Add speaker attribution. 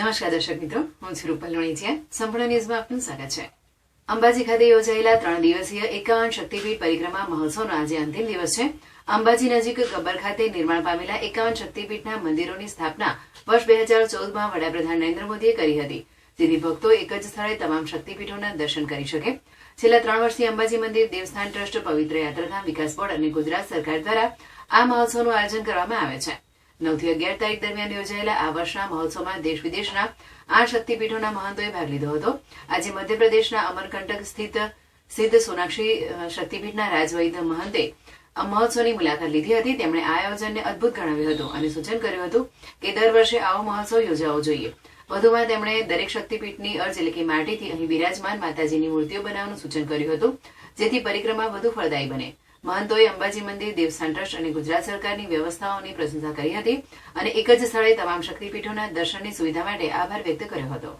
Speaker 1: નમસ્કાર દર્શક મિત્રો, હું છું રૂપલ લોણીચિયા. સંપૂર્ણ ન્યૂઝમાં આપનું સ્વાગત છે. અંબાજી ખાતે યોજાયેલા ત્રણ દિવસીય એકાવન શક્તિપીઠ પરિક્રમા મહોત્સવનો આજે અંતિમ દિવસ છે. અંબાજી નજીક ગબ્બર ખાતે નિર્માણ પામેલા એકાવન શક્તિપીઠના મંદિરોની સ્થાપના વર્ષ બે હજાર ચૌદમાં વડાપ્રધાન નરેન્દ્ર મોદીએ કરી હતી. જેથી ભક્તો એક જ સ્થળે તમામ શક્તિપીઠોના દર્શન કરી શકે. છેલ્લા ત્રણ વર્ષથી અંબાજી મંદિર દેવસ્થાન ટ્રસ્ટ પવિત્ર યાત્રાધામ વિકાસ બોર્ડ અને ગુજરાત સરકાર દ્વારા આ મહોત્સવનું આયોજન કરવામાં આવે છે. નવથી અગિયાર તારીખ દરમિયાન યોજાયેલા આ વર્ષના મહોત્સવમાં દેશ વિદેશના આઠ શક્તિપીઠોના મહંતોએ ભાગ લીધો હતો. આજે મધ્યપ્રદેશના અમરકંટક સ્થિત સિદ્ધ સોનાક્ષી શક્તિપીઠના રાજવૈદ મહંતે મહોત્સવની મુલાકાત લીધી હતી. તેમણે આ આયોજનને અદભુત ગણાવ્યું હતું અને સૂચન કર્યું હતું કે દર વર્ષે આવો મહોત્સવ યોજાવો જોઈએ. વધુમાં તેમણે દરેક શક્તિપીઠની અર્જ એટલે કે માટીથી અહીં બિરાજમાન માતાજીની મૂર્તિઓ બનાવવાનું સૂચન કર્યું હતું, જેથી પરિક્રમા વધુ ફળદાયી બને. મહંતોએ અંબાજી મંદિર, દેવસ્થાન ટ્રસ્ટ અને ગુજરાત સરકારની વ્યવસ્થાઓની પ્રશંસા કરી હતી અને એક જ સ્થળે તમામ શક્તિપીઠોના દર્શનની સુવિધા માટે આભાર વ્યક્ત કર્યો હતો.